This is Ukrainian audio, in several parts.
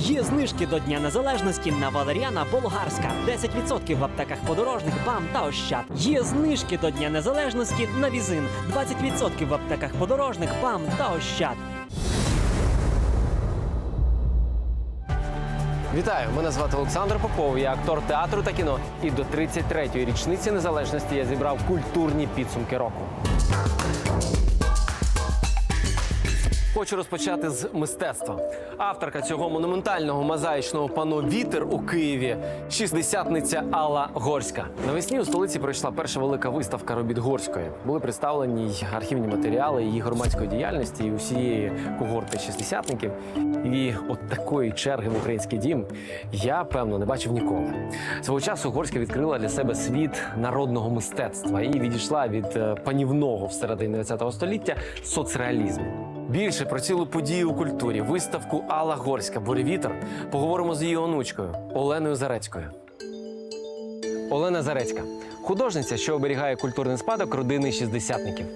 Є знижки до Дня Незалежності на Валеріана Болгарська. 10% в аптеках подорожних БАМ та Ощад. Є знижки до Дня Незалежності на Візин. 20% в аптеках подорожних БАМ та Ощад. Вітаю! Мене звати Олександр Попов. Я актор театру та кіно. І до 33-ї річниці незалежності я зібрав культурні підсумки року. Хочу розпочати з мистецтва. Авторка цього монументального мозаїчного пано Вітер у Києві шістдесятниця Алла Горська. Навесні у столиці пройшла перша велика виставка робіт Горської. Були представлені й архівні матеріали її громадської діяльності і усієї когорти шістдесятників. І от такої черги в український дім я певно не бачив ніколи. Свого часу Горська відкрила для себе світ народного мистецтва і відійшла від е, панівного всередині ХХ століття соцреалізму. Більше про цілу подію у культурі, виставку Алла Горська Буревітер поговоримо з її онучкою Оленою Зарецькою. Олена Зарецька художниця, що оберігає культурний спадок родини шістдесятників.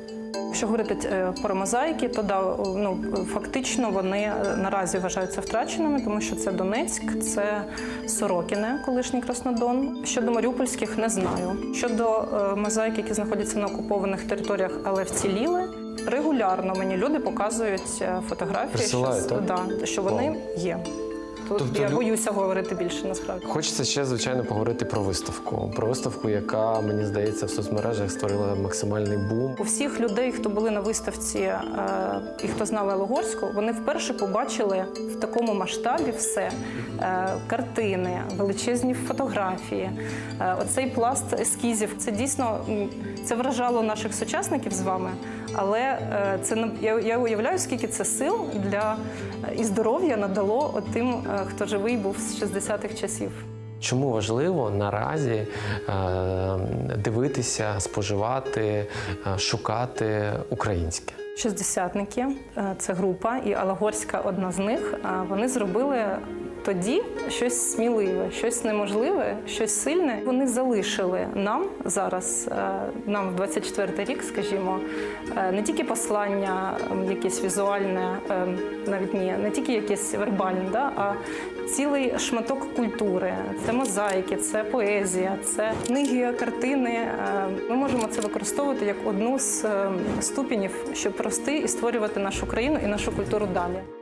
Якщо говорити е, про мозаїки, то да, ну фактично вони е, наразі вважаються втраченими, тому що це Донецьк, це Сорокіне, колишній Краснодон. Щодо маріупольських не знаю. Щодо е, мозаїк, які знаходяться на окупованих територіях, але вціліли. Регулярно мені люди показують е, фотографії, Присилають, що, так? да, що вони є. Тут Тобто я боюся говорити більше насправді. Хочеться ще звичайно поговорити про виставку. Про виставку, яка мені здається в соцмережах створила максимальний бум. У всіх людей, хто були на виставці е, і хто знав Елогорську, вони вперше побачили в такому масштабі все: Е, картини, величезні фотографії, е, оцей пласт ескізів. Це дійсно це вражало наших сучасників з вами. Але е, це я, я уявляю, скільки це сил для е, і здоров'я надало от тим, е, хто живий був з 60-х часів. Чому важливо наразі дивитися, споживати, шукати українське? Шістдесятники це група, і Алагорська одна з них. Вони зробили тоді щось сміливе, щось неможливе, щось сильне. Вони залишили нам зараз, е, нам в 24 рік, скажімо, е, не тільки послання, якесь візуальне, ем, навіть ні, не тільки якесь вербальне, да, а цілий шматок культури. Це мозаїки, це поезія, це книги, картини. Е, Ми можемо це використовувати як одну з е, ступенів, щоб рости і створювати нашу країну і нашу культуру далі.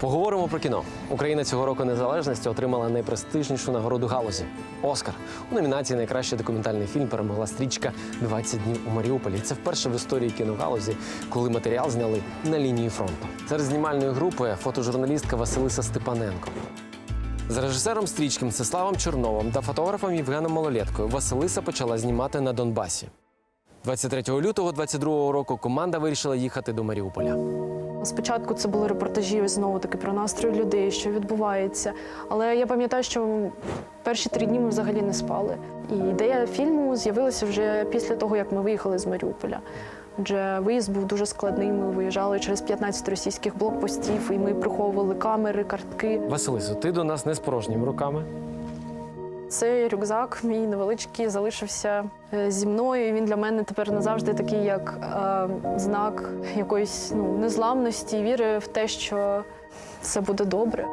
Поговоримо про кіно. Україна цього року незалежності отримала найпрестижнішу нагороду галузі Оскар. У номінації Найкращий документальний фільм перемогла стрічка «20 днів у Маріуполі. Це вперше в історії кіногалузі, коли матеріал зняли на лінії фронту. Серед знімальної групи фотожурналістка Василиса Степаненко. З режисером стрічки Мстиславом Чорновим та фотографом Євгеном Малолєткою Василиса почала знімати на Донбасі. 23 лютого 22 року команда вирішила їхати до Маріуполя. Спочатку це були репортажі знову таки про настрої людей, що відбувається. Але я пам'ятаю, що перші три дні ми взагалі не спали. І ідея фільму з'явилася вже після того, як ми виїхали з Маріуполя. Адже виїзд був дуже складний. Ми виїжджали через 15 російських блокпостів, і ми приховували камери, картки. Василисо, ти до нас не з порожніми руками. Цей рюкзак мій невеличкий залишився е, зі мною. і Він для мене тепер назавжди такий, як е, знак якоїсь ну, незламності, віри в те, що все буде добре.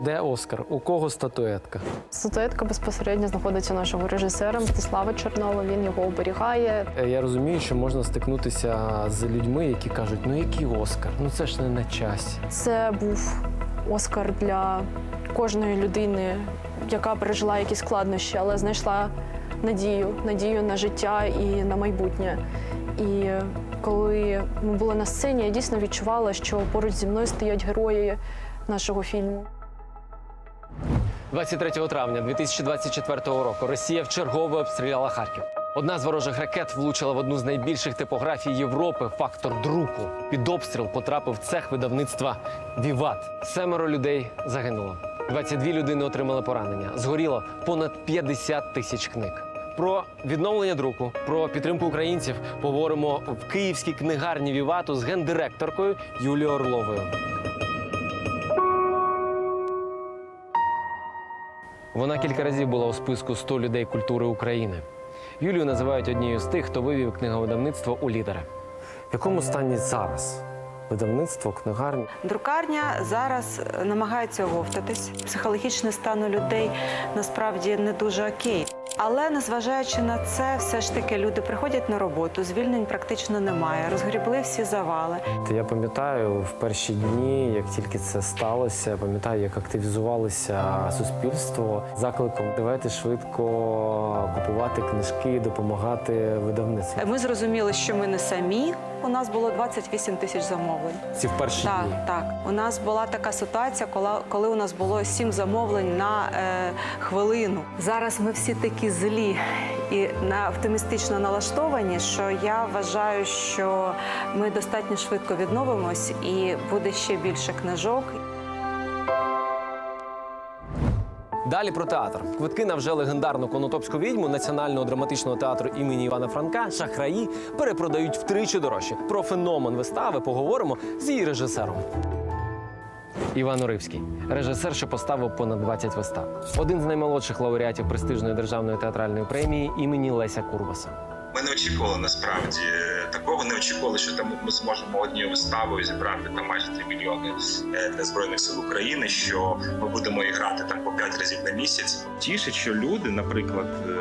Де Оскар? У кого статуетка? Статуетка безпосередньо знаходиться у нашого режисера Мстислава Чорнова. Він його оберігає. Е, Я розумію, що можна стикнутися з людьми, які кажуть, ну який Оскар? Ну це ж не на часі. Це був Оскар для кожної людини, яка пережила якісь складнощі, але знайшла надію, надію на життя і на майбутнє. І коли ми були на сцені, я дійсно відчувала, що поруч зі мною стоять герої нашого фільму. 23 травня 2024 року Росія вчергове обстріляла Харків. Одна з ворожих ракет влучила в одну з найбільших типографій Європи фактор друку. Під обстріл потрапив цех видавництва Віват. Семеро людей загинуло. 22 людини отримали поранення. Згоріло понад 50 тисяч книг. Про відновлення друку, про підтримку українців поговоримо в київській книгарні Вівату з гендиректоркою Юлією Орловою. Вона кілька разів була у списку 100 людей культури України. Юлію називають однією з тих, хто вивів книговидавництво у лідери. В якому стані зараз видавництво, книгарні. Друкарня зараз намагається оговтатись. Психологічний стан у людей насправді не дуже окей. Але незважаючи на це, все ж таки люди приходять на роботу, звільнень практично немає. Розгрібли всі завали. Я пам'ятаю в перші дні, як тільки це сталося, я пам'ятаю, як активізувалося суспільство закликом давайте швидко купувати книжки, допомагати видавництву. Ми зрозуміли, що ми не самі. У нас було 28 тисяч замовлень. Ці в перші Так, дні. так. У нас була така ситуація, коли, коли у нас було сім замовлень на е, хвилину. Зараз ми всі такі злі і на оптимістично налаштовані, що я вважаю, що ми достатньо швидко відновимось і буде ще більше книжок. Далі про театр. Квитки на вже легендарну конотопську відьму Національного драматичного театру імені Івана Франка шахраї перепродають втричі дорожче. Про феномен вистави поговоримо з її режисером. Іван Уривський, режисер, що поставив понад 20 вистав. Один з наймолодших лауреатів престижної державної театральної премії імені Леся Курбаса. Ми не очікували насправді такого. Не очікували, що там ми зможемо однією виставою зібрати там майже 3 мільйони е, для збройних сил України. Що ми будемо і грати там по 5 разів на місяць. Тішить, що люди, наприклад, е,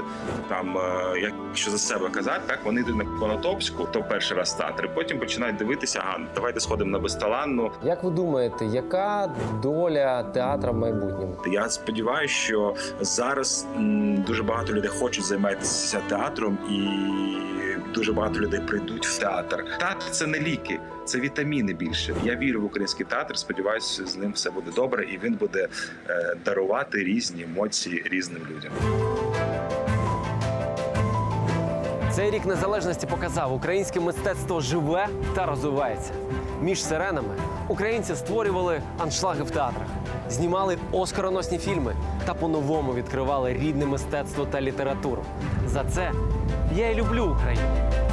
там е, якщо за себе казати, так вони йдуть на Конотопську, то перший раз театр, і потім починають дивитися. Ага, давайте сходимо на Безталанну. Як ви думаєте, яка доля театра в майбутньому? Я сподіваюся, що зараз дуже багато людей хочуть займатися театром, і дуже багато людей прийдуть в театр. Театр це не ліки, це вітаміни більше. Я вірю в український театр. Сподіваюся, з ним все буде добре, і він буде е, дарувати різні емоції різним людям. Цей рік незалежності показав, українське мистецтво живе та розвивається. Між сиренами українці створювали аншлаги в театрах, знімали оскароносні фільми та по-новому відкривали рідне мистецтво та літературу. За це я і люблю Україну.